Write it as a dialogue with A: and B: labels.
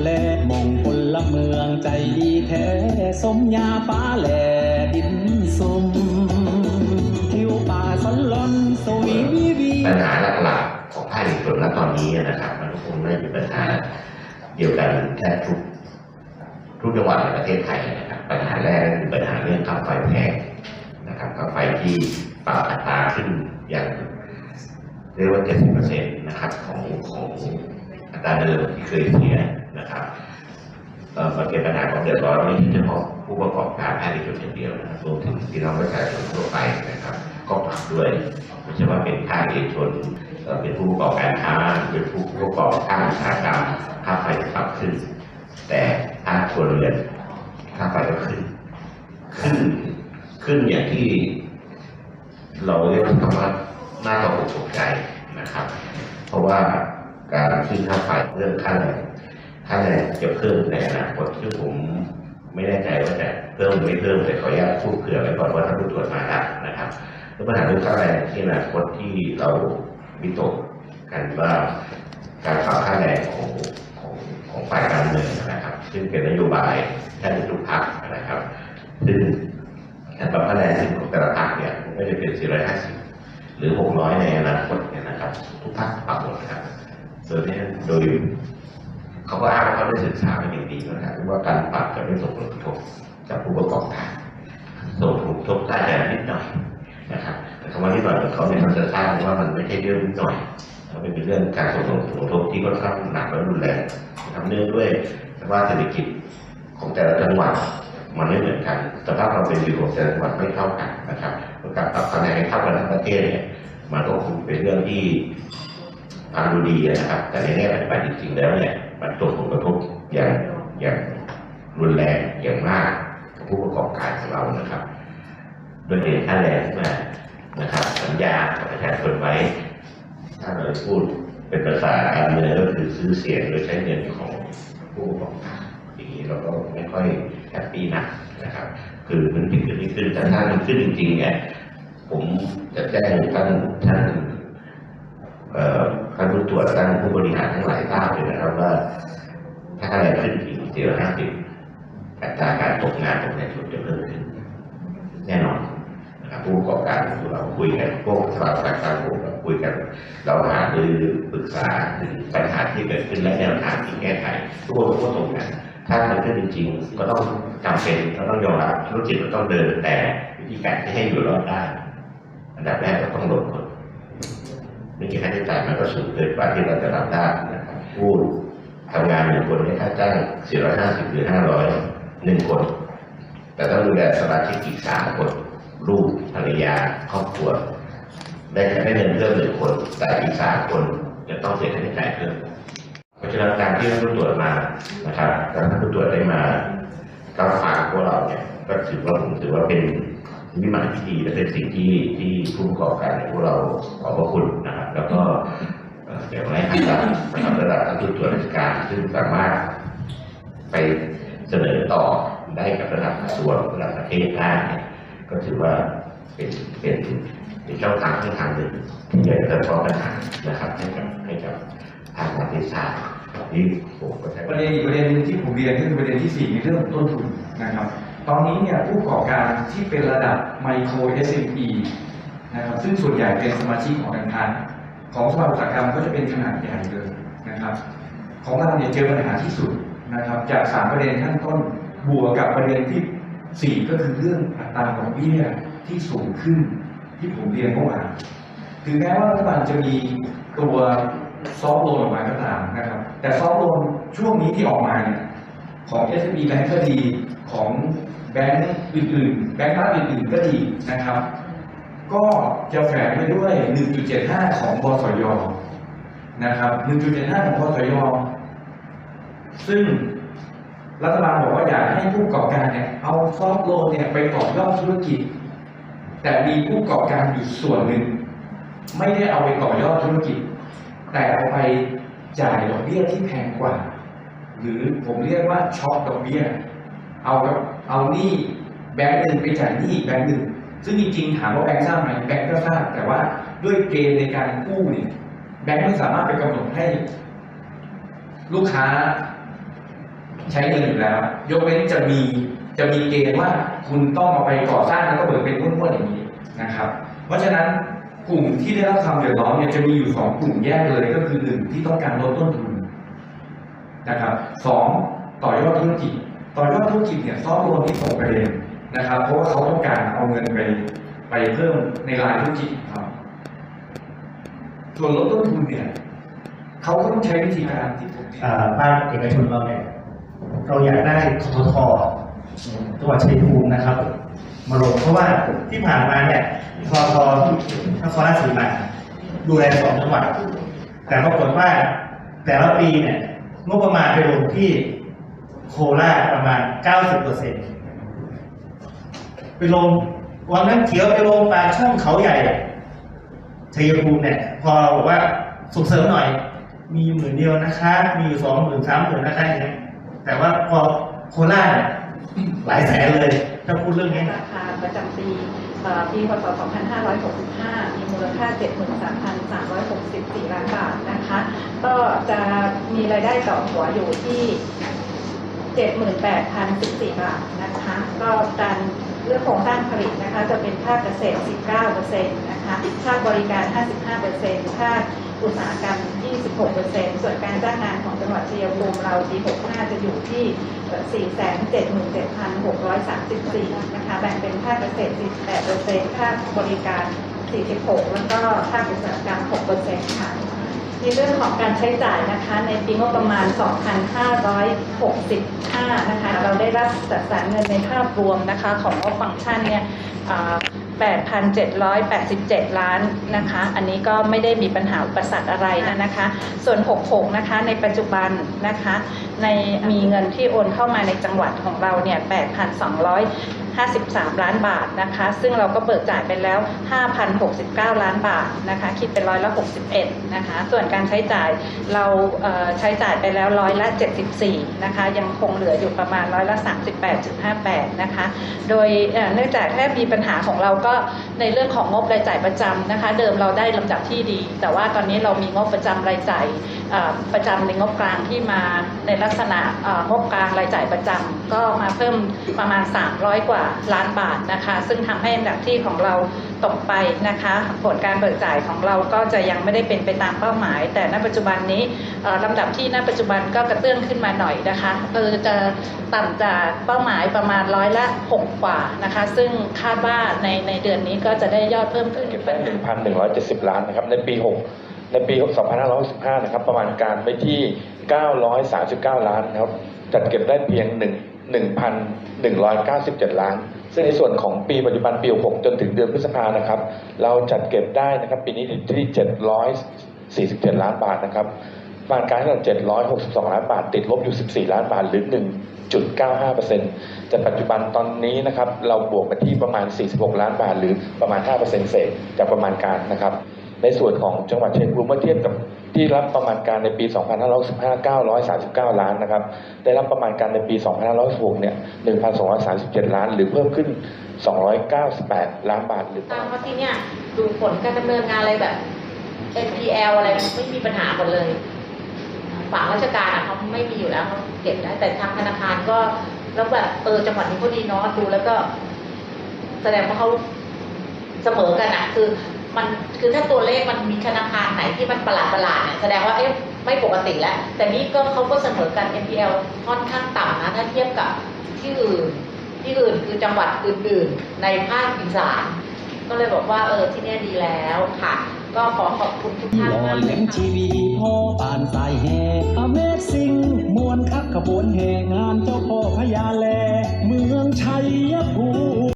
A: แลมองพลเมืองใจดีแท้ สมยาฟ้าแหลดินซุมทิวป่าสนลอนสวีวีวี
B: ปัญหาหลักๆของภาคเอกชนณตอนนี้นะครับ มันคงไม่ได้เป็นปัญหาเดียวกันแค่ทุกทุกจังหวัดในประเทศไทยนะครับปัญหาแรกคือปัญหาเรื่องค่าไฟแพงนะครับค่าไฟที่ปรับอัตราขึ้นอย่างเรียกว่า70%นะครับของของอัตราเดิมที่เคยเสีย นะครับเอ่อมันเป็นปัญหาของเดือดร้อนไม่ใช่เฉพาะผู้ประกอบการภาคเอกชนอย่างเดียวนะครับรวมถึงพี่น้องประชาชนทั่วไปนะครับ ก็ปรับด้วยไม่ใช่ว่าเป็นภาคเอกชนเป็นผู้ประกอบการค้าเป็นผู้ประกอบการอุตสาหกรรมค่าไฟจะปรับขึ้น แต่ภาคครัวเรือนค่าไฟก็ขึ้น ขึ้นขึ้นอย่างที่ เราเรียกว่าน่าตกอกตกใจนะครับ เพราะว่าการขึ้นค่าไฟเรื่องค่าแรง ค่าแรงจะเพิ่มในอนาคตที่ผมไม่แน่ใจว่าจะเพิ่มหรือไม่เพิ่มแต่ขออนุญาตพูดเผื่อไว้ก่อนว่าถ้าผู้ตรวจมาแล้วนะครับแล้วปัญหาเรื่องค่าแรงที่อนาคตที่เราวิตกกันว่าการปรับค่าแรงของของของฝ่ายการเมืองนะครับ ซึ่งเป็นนโยบายทบจะทุกพรรคนะครับ ซึ่งการปรับค่าแรงของแต่ละพรรคเนี่ยไม่ได้เป็น 450 หรือ 600 ในอนาคตเนี่ยนะครับ ทุกพรรคปรับหมดนะครับโดยที่โดย เขาก็อ้างว่าเขาได้ศึกษามาอย่างดีนะครับว่าการปรับจะไม่ส่งผลกระทบกับผู้ประกอบการส่งผลกระทบได้แต่นิดหน่อยนะครับแต่คำว่านิดหน่อยของเขาเนี่ยมันจะสร้างว่ามันไม่ใช่เรื่องนิดหน่อยมันเป็นเรื่องการส่งผลกระทบที่ค่อนข้างหนักและรุนแรงนะครับเนื่องด้วยว่าเศรษฐกิจของแต่ละจังหวัดมันไม่เหมือนกันสภาพความเป็นอยู่ของแต่ละจังหวัดไม่เท่ากันนะครับการปรับคะแนนให้เท่ากันทั้งประเทศเนี่ยมันก็คงเป็นเรื่องที่ฟังดูดีนะครับ แต่ในแง่ปฏิบัติจริงๆแล้วเนี่ย มันส่งผลกระทบอย่างอย่างรุนแรงอย่างมากกับผู้ประกอบการของเรานะครับโดยเรียนค่าแรงขึ้นมานะครับสัญญากับประชาชนไว้ ถ้าเราพูดเป็นภาษาการเมืองก็คือซื้อเสียงโดยใช้เงินของผู้ประกอบการอย่างนี้เราก็ไม่ค่อยแฮปปี้นักนะครับ คือมันผิดขึ้นขึ้นแต่ถ้ามันขึ้นจริงๆเนี่ยผมจะแจ้งท่านท่าน ท่านผู้ตรวจท่านผู้บริหารทั้งหลายทราบเลยนะครับว่า ถ้าค่าแรขึ้นอีกเดียวห้าสิบอัตราการตกงานของประชาชนจะเพิ่มขึ้น แน่นอนนะครับผู้ประกอบการเราคุยกันพวกสถาบันการผมเราคุยกัน เราหารือปรึกษาถึงปัญหาที่เกิดขึ้นและแนวทางที่แก้ไขทุกคนก็ตรงกันถ้ามันขึ้นจริงๆก็ต้องจำเป็นก็ต้องยอมรับธุรกิจมันต้องเดินแต่วิธีการที่ให้อยู่รอดได้ อันดับแรกก็ต้องลดคน ไม่มีค่าใช้จ่ายมันก็สูงเกินกว่าที่เราจะรับได้นะครับผู้ทำงานหนึ่งคนให้ค่าจ้าง450 หรือ 500หนึ่งคน แต่ต้องดูแลสมาชิกอีกสามคน ลูกภรรยาครอบครัว ได้ได้เงินเพิ่มหนึ่งคน แต่อีกสามคนจะต้องเสียค่าใช้จ่ายเพิ่มเพราะฉะนั้นการที่ท่านผู้ตรวจมานะครับการท่านผู้ตรวจได้มารับฟังพวกเราเนี่ยก็ถือว่าผมถือว่าเป็น วิมานที่ดีและเป็นสิ่งที่ที่ผู้ประกอบการในพวกเราขอบพระคุณนะครับ แล้วก็เดี๋ยวให้ท่านระดับนะครับระดับท่านผู้ตรวจราชการ ซึ่งสามารถไปเสนอต่อได้กับระดับกระทรวงระดับประเทศได้ก็ถือว่าเป็นเป็นเป็นช่องทางที่ทางหนึ่งที่จะเกิดข้อปัญหานะครับให้กับให้กับทางประเทศชาติที่ผมก็ใช้
C: ประเด็นอีกประเด็นนึงที่ผมเรียนก็คือประเด็นที่สี่ในเรื่องต้นทุนนะครับ ตอนนี้เนี่ยผู้ประกอบการที่เป็นระดับไมโคร SME นะครับซึ่งส่วนใหญ่เป็นสมาชิกของกาค้าของสภาอุตสาหกรรมก็จะเป็นขนาดใหญ่เลยนะครับของเราเนี่ยเจอปัญหาที่สุดนะครับจากสามประเด็นขั้นต้นบวกกับประเด็นที่สี่ก็คือเรื่องอัตราดอกเบี้ยที่สูงขึ้นที่ผมเรียนเมื่อวานถึงแม้ว่ารัฐบาลจะมีตัวซอฟต์โลนออกมาก็ตามนะครับ แต่ซอฟต์โลนช่วงนี้ที่ออกมาเนี่ยของ s อ b แบงก์ก็ดีของ แบงก์อื่นๆ แบงก์รัฐอื่นๆก็ดีนะครับ ก็จะแฝงไปด้วย 1.75 ของบสยนะครับ 1.75 ของบสยซึ่งรัฐบาลบอกว่าอยากให้ผู้ประกอบการเนี่ยเอาซอฟต์โลนเนี่ยไปต่อยอดธุรกิจ แต่มีผู้ประกอบการอยู่ส่วนหนึ่ง ไม่ได้เอาไปต่อยอดธุรกิจ แต่เอาไปจ่ายดอกเบี้ยที่แพงกว่า หรือผมเรียกว่าช็อคดอกเบี้ย เอา เอาหนี้แบงก์หนึ่งไปจ่ายหนี้แบงก์หนึ่งซึ่งจริงๆถามว่าแบงก์ทราบไหมแบงก์ก็ทราบแต่ว่าด้วยเกณฑ์ในการกู้เนี่ยแบงก์ไม่สามารถไปกำหนดให้ ลูกค้าใช้เงินอยู่แล้ว ยกเว้นจะมีจะมีเกณฑ์ว่าคุณต้องเอาไปก่อสร้างแล้วก็เบิกเป็นงวดๆอย่างนี้นะครับ เพราะฉะนั้นกลุ่มที่ได้รับความเดือดร้อนเนี่ยจะมีอยู่สองกลุ่มแยกเลยก็คือหนึ่งที่ต้องการลดต้นทุนนะครับสองต่อยอดธุรกิจ ต่อยอดธุรกิจเนี่ยซอฟต์โลนที่ตกประเด็นนะครับ เพราะว่าเขาต้องการเอาเงินไปไปเพิ่มในรายธุรกิจของเขาส่วนลดต้นทุนเนี่ยเขาก็ต้องใช้วิธีการที่ผม
D: อ่าภาคเอกชนเราเนี่ยเราอยากได้ทททจังหวัดชัยภูมินะครับ มาลงเพราะว่าที่ผ่านมาเนี่ยททนครราชสีมาดูแลสองจังหวัดแต่ปรากฏว่าแต่ละปีเนี่ยงบประมาณไปลงที่ โคราชประมาณ 90เปอร์เซ็นต์ไปลงวังน้ำเขียวไปลงปลาช่องเขาใหญ่ชัยภูมิเนี่ย พอบอกว่าส่งเสริมหน่อย มีอยู่หมื่นเดียวนะคะ มีอยู่สองหมื่นสามหมื่นนะคะอย่างเงี้ยแต่ว่าพอโคราชหลายแสนเลย ถ้าพูดเรื่องนี้
E: ราคาประจำปีเอ่อปีพศ 2565 มีมูลค่า 73,364 ล้านบาทนะคะ ก็จะมีรายได้ต่อหัวอยู่ที่ 78,014 บาทนะคะก็การเรื่องโครงสร้างผลิตนะคะจะเป็นภาคเกษตร 19%นะคะภาคบริการ 55%ภาคอุตสาหกรรม 26%ส่วนการจ้างงานของจังหวัดชัยภูมิเราปี 65 จะอยู่ที่ 477,634 นะคะแบ่งเป็นภาคเกษตร 48%ภาคบริการ 46 แล้วก็ภาคอุตสาหกรรม 6%ค่ะ ในเรื่องของการใช้จ่ายนะคะในปีงบประมาณ 2,565 นะคะเราได้รับจัดสรรเงินในภาพรวมนะคะของงบฟังก์ชันเนี่ย8,787 ล้านนะคะ อันนี้ก็ไม่ได้มีปัญหาอุปสรรคอะไรนะคะ ส่วน 66 นะคะ ในปัจจุบันนะคะ ในมีเงินที่โอนเข้ามาในจังหวัดของเราเนี่ย 8,200 53 ล้านบาทนะคะ ซึ่งเราก็เบิกจ่ายไปแล้ว 5,069 ล้านบาทนะคะ คิดเป็นร้อยละ 61 นะคะ ส่วนการใช้จ่ายเราเใช้จ่ายไปแล้วร้อยละ 74 นะคะ ยังคงเหลืออยู่ประมาณร้อยละ 38.58 นะคะ โดยเนื่องจากแค่มีปัญหาของเราก็ในเรื่องของงบรายจ่ายประจำนะคะ เดิมเราได้ลำดับที่ดี แต่ว่าตอนนี้เรามีงบประจำรายจ่าย ประจำในงบกลางที่มาในลักษณะงบกลางรายจ่ายประจำก็มาเพิ่มประมาณ 300 กว่าล้านบาทนะคะ ซึ่งทำให้อันดับที่ของเราตกไปนะคะ ผลการเบิกจ่ายของเราก็จะยังไม่ได้เป็นไปตามเป้าหมาย แต่ณปัจจุบันนี้เอ่อลำดับที่ณปัจจุบันก็กระเตื้องขึ้นมาหน่อยนะคะเออจะต่ำจากเป้าหมายประมาณร้อยละ6กว่านะคะ ซึ่งคาดว่าในในเดือนนี้ก็จะได้ยอดเพิ่มขึ้น
F: เก็บได้1,170 ล้านนะครับในปี 6 ในปี 2565 นะครับ ประมาณการไปที่ 939 ล้านนะครับ จัดเก็บได้เพียง 1 1,197 ล้าน ซึ่งในส่วนของปีปัจจุบันปี6จนถึงเดือนพฤษภานะครับ เราจัดเก็บได้นะครับ ปีนี้อยู่ที่ 747 ล้านบาทนะครับประมาณการที่เรา762 ล้านบาท ติดลบอยู่ 14 ล้านบาท หรือ 1.95%แต่ปัจจุบันตอนนี้นะครับ เราบวกมาที่ประมาณ 46 ล้านบาท หรือประมาณ 5%เศษจากประมาณการนะครับ ในส่วนของจังหวัดเชัยภูมิเมื่อเทียบกับที่รับประมาณการในปี 2565 939 ล้านนะครับ ได้รับประมาณการในปี 2566เนี่ย1,237 ล้าน หรือเพิ่มขึ้น 298 ล้านบาทหรือ
G: ตามว่าที่เนี่ยดูผลการดำเนินงานอะไรแบบ NPL อะไรไม่มีปัญหาหมดเลยฝั่งราชการอะเขาไม่มีอยู่แล้วเขาเก็บได้แต่ทางธนาคารก็แล้วแบบเออจังหวัดนี้เขาดีเนาะดูแล้วก็ แสดงว่าเขาเสมอกันอะคือ มันคือถ้าตัวเลขมันมีธนาคารไหนที่มันประหลาดประหลาดเนี่ยแสดงว่าเอ๊ะไม่ปกติแล้ว แต่นี้ก็เขาก็เสมอกัน NPL ค่อนข้างต่ำนะถ้าเทียบกับที่อื่นที่อื่นคือจังหวัดอื่นๆ ในภาคอีสานก็เลยบอกว่าเออที่เนี่ยดีแล้วค่ะ ก็ขอขอบคุณทุก
A: ท่า
G: นมากเลยค่ะ
A: ชีวีพ่อปานสายแห่ Amazing มวนคักขบวนแห่งานเจ้าพ่อพญาแล เมืองชัยภู